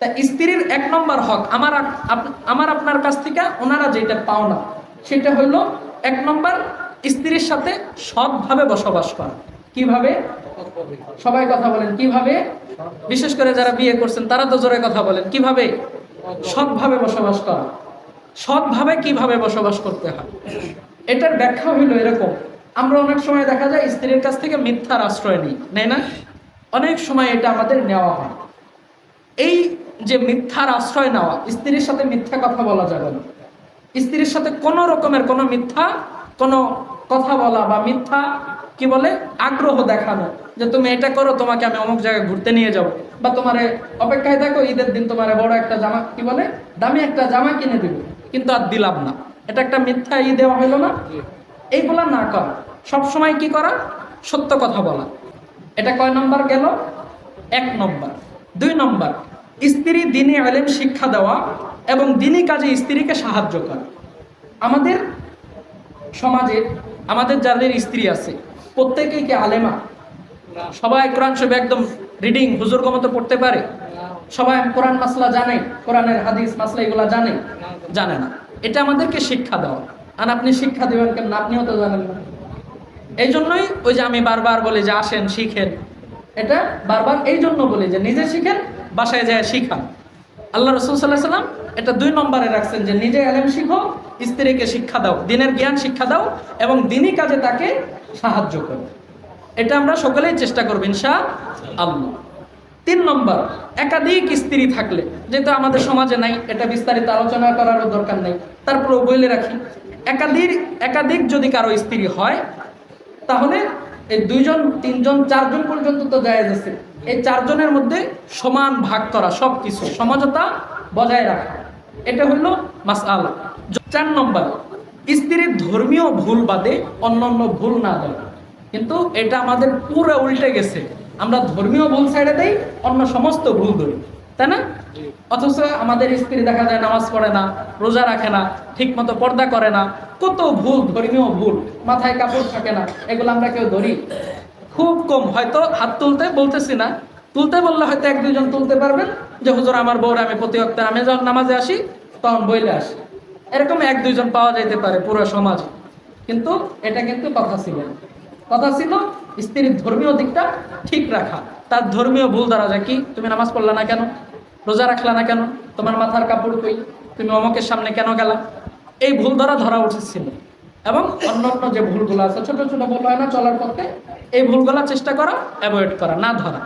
তা স্ত্রীর এক নম্বর হক, আমার আমার আপনার কাছ থেকে ওনারা যেটা পাও না সেটা হলো এক নম্বর স্ত্রীর সাথে সৎভাবে বসবাস করা। কীভাবে? সবাই কথা বলেন, কীভাবে? বিশেষ করে যারা বিয়ে করছেন, তারা তো জোরে কথা বলেন, কীভাবে? সৎভাবে বসবাস করা। সৎভাবে কীভাবে বসবাস করতে হয়? এটার ব্যাখ্যা হইল এরকম, আমরা অনেক সময় দেখা যায় স্ত্রীর কাছ থেকে মিথ্যার আশ্রয় নিই, নেই না? অনেক সময় এটা আমাদের নেওয়া হয়। এই যে মিথ্যার আশ্রয় নেওয়া, স্ত্রীর সাথে মিথ্যা কথা বলা যাবে না। স্ত্রীর সাথে কোনো রকমের কোনো মিথ্যা, কোনো কথা বলা বা মিথ্যা কি বলে, আগ্রহ দেখানো, যে তুমি এটা করো, তোমাকে আমি অমুক জায়গায় ঘুরতে নিয়ে যাব। বা তোমারে অপেক্ষায় থাকো, ঈদের দিন তোমার বড় একটা জামা, কি বলে, দামি একটা জামা কিনে দিব। কিন্তু আর দিলাম না। এটা একটা মিথ্যা ই দেওয়া হইল না। এইগুলা না করা। সব সময় কি করা? সত্য কথা বলা। এটা কয় নম্বর গেল? এক নম্বর। দুই নম্বর। স্ত্রী দিনে আলেম শিক্ষা দেওয়া এবং দিনী কাজে স্ত্রীকে সাহায্য করা। আমাদের সমাজে, আমাদের যাদের স্ত্রী আছে, প্রত্যেকেই কি আলেমা? সবাই কোরআন শরীফ একদম রিডিং হুজুর মতো পড়তে পারে? সবাই কোরআন মাসলা জানে, কোরআনের হাদিস, মাসলা এগুলা জানে? জানে না। এটা আমাদেরকে শিক্ষা দেওয়া। আর আপনি শিক্ষা দেবেন কেন আপনিও তো জানেন না। এই জন্যই ওই যে আমি বারবার বলি যে আসেন, শিখেন। এটা বারবার এই জন্য বলি যে নিজে শিখেন বাসায় যায় শিখান আল্লাহ রসুল সাল্লাহ সাল্লাম এটা দুই নম্বরে রাখছেন যে নিজে এলেম শিখো, স্ত্রীকে শিক্ষা দাও, দিনের জ্ঞান শিক্ষা দাও এবং দিনই কাজে তাকে সাহায্য করো। এটা আমরা সকলেই চেষ্টা করব ইনশা আল্লাহ তিন নম্বর, একাধিক স্ত্রী থাকলে, যেহেতু আমাদের সমাজে নাই, এটা বিস্তারিত আলোচনা করারও দরকার নেই, তারপরেও বলে রাখি। একাধিক একাধিক যদি কারও স্ত্রী হয়, তাহলে এই দুইজন, তিনজন, চারজন পর্যন্ত তো জায়েজ আছে। এই চারজনের মধ্যে সমান ভাগ করা সব কিছু সমঝোতা বজায় রাখা। এটা হলো মাস আলা চার নম্বর, স্ত্রীর ধর্মীয় ভুল বাদে অন্যান্য ভুল না দেয় কিন্তু এটা আমাদের পুরো উল্টে গেছে। আমরা ধর্মীয় ভুল ছেড়ে দেই, অন্য সমস্ত ভুল ধরি তাই না? অথচ আমাদের স্ত্রী দেখা যায় নামাজ পড়ে না, রোজা রাখে না ঠিক মতো পর্দা করে না। কত ভুল, ধর্মীয় ভুল। মাথায় কাপড় থাকে না, এগুলো আমরা কেউ ধরি? খুব কম, হয়তো হাত তুলতে বলতেছি না। তুলতে বললে হয়তো এক দুইজন তুলতে পারবেন যে, হুজুর, আমার বউরা আমি প্রতি অক্তে আমি যখন নামাজে আসি, তখন বইলে আসি। এরকম এক দুইজন পাওয়া যেতে পারে পুরো সমাজ। কিন্তু এটা কিন্তু কথা ছিল কথা ছিল স্ত্রীর ধর্মীয় দিকটা ঠিক রাখা। তার ধর্মীয় ভুল ধরা যায় কি? তুমি নামাজ পড়লা না কেন? রোজা রাখলা না কেন? তোমার মাথার কাপড় কই? তুমি অমকের সামনে কেন গেলা? এই ভুল ধরা ধরা উঠেছিল। ছিল এবং অন্যান্য যে ভুলগুলো আছে, ছোট ছোট ভুল হয় না, চলার পথে এই ভুলগুলা চেষ্টা করা অ্যাভয়েড করা, না ধরা।